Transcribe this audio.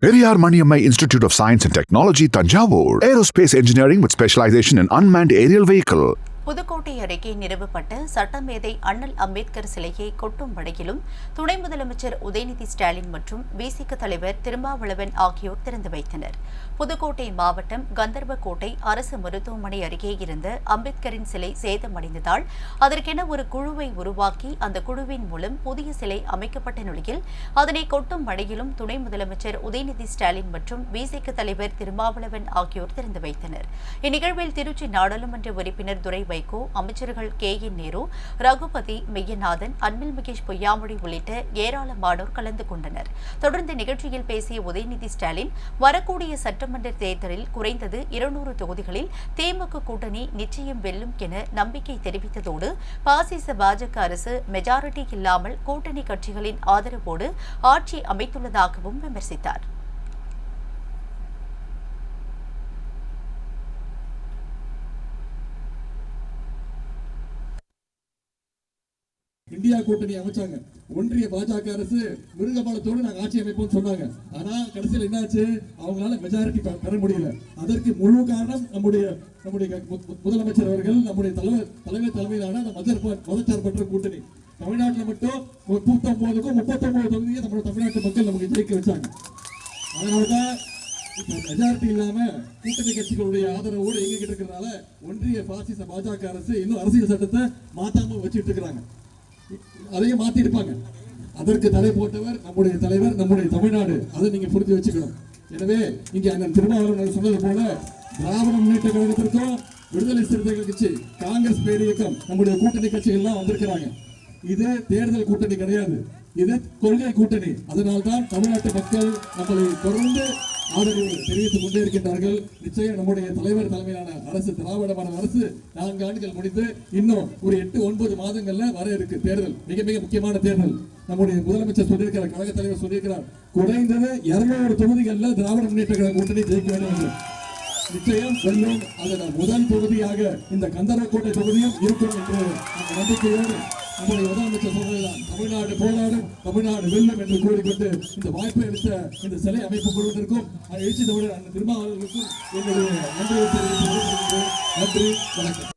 here we Periyar Maniammai Institute of Science and Technology, Tanjavur. Aerospace Engineering with specialization in unmanned aerial vehicle. Pudukkottai அருகே நிறுவப்பட்ட சட்டமேதை அண்ணல் அம்பேத்கர் சிலையை கொட்டும் வழியிலும் துணை முதலமைச்சர் உதயநிதி ஸ்டாலின் மற்றும் விசிக தலைவர் திருமாவளவன் ஆகியோர் திறந்து வைத்தனர். புதுக்கோட்டை மாவட்டம் கந்தர்வக்கோட்டை அரசு மருத்துவமனை அருகே இருந்த அம்பேத்கரின் சிலை சேதமடைந்ததால் அதற்கென ஒரு குழுவை உருவாக்கி அந்த குழுவின் மூலம் புதிய சிலை அமைக்கப்பட்ட நிலையில் அதனை கொட்டும் வழியிலும் துணை முதலமைச்சர் உதயநிதி ஸ்டாலின் மற்றும் விசிக தலைவர் திருமாவளவன் ஆகியோர் திறந்து வைத்தனர். இந்நிகழ்வில் திருச்சி நாடாளுமன்ற உறுப்பினர் துரை வைகோ அமைச்சர்கள் கே. என் நேரு ரகுபதி மெய்யநாதன் அன்பில் மகேஷ் பொய்யாமொழி உள்ளிட்ட ஏராளமானோர் கலந்து கொண்டனர். தொடர்ந்து நிகழ்ச்சியில் பேசிய உதயநிதி ஸ்டாலின் வரக்கூடிய சட்டமன்ற தேர்தலில் குறைந்தது இருநூறு தொகுதிகளில் திமுக கூட்டணி நிச்சயம் வெல்லும் என நம்பிக்கை தெரிவித்ததோடு பாசிச பாஜக அரசு மெஜாரிட்டி இல்லாமல் கூட்டணி கட்சிகளின் ஆதரவோடு ஆட்சி அமைத்துள்ளதாகவும் விமர்சித்தார். இந்தியா கூட்டணி அமைச்சாங்க. ஒன்றிய பாஜக அரசு மிருகபாலத்தோடு நாங்கள் ஆட்சி அமைப்போம் சொன்னாங்க. ஆனால் கடைசியில் என்னாச்சு? அவங்களால மெஜாரிட்டி பெற முடியல. அதற்கு முழு காரணம் நம்முடைய நம்முடைய முதலமைச்சர் அவர்கள் நம்முடைய தலைவர் தலைமை தலைமையிலான அந்த மதச்சார்பற்ற கூட்டணி. தமிழ்நாட்டில் மட்டும் முப்பத்தொன்பதுக்கும் முப்பத்தொன்பது தொகுதியை நம்மளோட தமிழ்நாட்டு மக்கள் நமக்கு ஜெயிக்க வச்சாங்க. அதனாலதான் தான் மெஜாரிட்டி இல்லாம கூட்டணி கட்சிகளுடைய ஆதரவோடு இயங்கிக்கிட்டு இருக்கிறதுனால ஒன்றிய பாசிச பாஜக அரசு இன்னும் அரசியல் சட்டத்தை மாத்தாம வச்சுட்டு இருக்கிறாங்க. அதையும் மாத்தி இருப்பாங்க அதற்கு தடை போட்டவர் நம்முடைய தலைவர் நம்முடைய தமிழ்நாடு. அதை நீங்க புரிஞ்சு வச்சுக்கணும். எனவே இங்க அண்ணன் திருமாவளவன் சொன்னது போல திராவிட முன்னேற்ற கழகத்திற்கும் விடுதலை சிறுத்தைகள் கட்சி காங்கிரஸ் பேர் இயக்கம் நம்முடைய கூட்டணி கட்சிகள் எல்லாம் வந்திருக்கிறாங்க. இது தேர்தல் கூட்டணி கிடையாது. இது கொள்கை கூட்டணி. அதனால்தான் தமிழ்நாட்டு மக்கள் நம்மளை தொடர்ந்து ஆதரவு தெரிவித்துக் கொண்டே இருக்கின்றார்கள். நிச்சயம் நம்முடைய தலைவர் தலைமையிலான அரசு திராவிடமான அரசு நான்கு ஆண்டுகள் முடிந்து இன்னும் ஒரு எட்டு ஒன்பது மாதங்கள்ல வர இருக்கு தேர்தல். மிக மிக முக்கியமான தேர்தல். நம்முடைய முதலமைச்சர் சொல்லியிருக்கிறார் கழக தலைவர் சொல்லியிருக்கிறார். குறைந்தது இருநூறு தொகுதிகளில் திராவிட முன்னேற்ற கழக கூட்டணி ஜெயிக்க வேண்டும் என்று. நிச்சயம் வெல்லும். அதன் முதல் தொகுதியாக இந்த கந்தரக்கோட்டை தொகுதியும் இருக்கும் என்று நம்பிக்கையோடு நம்முடைய முதலமைச்சர் சொல்வதுதான் தமிழ்நாடு போராடும் தமிழ்நாடு வெல்லும் என்று கூறிக்கொண்டு இந்த வாய்ப்பை அளித்த இந்த சிலை அமைப்பு குழுவினருக்கும் எழுச்சி தமிழர் அந்த திருமாவளர்களுக்கும் என்னுடைய நன்றி தெரிவித்து நன்றி வணக்கம்.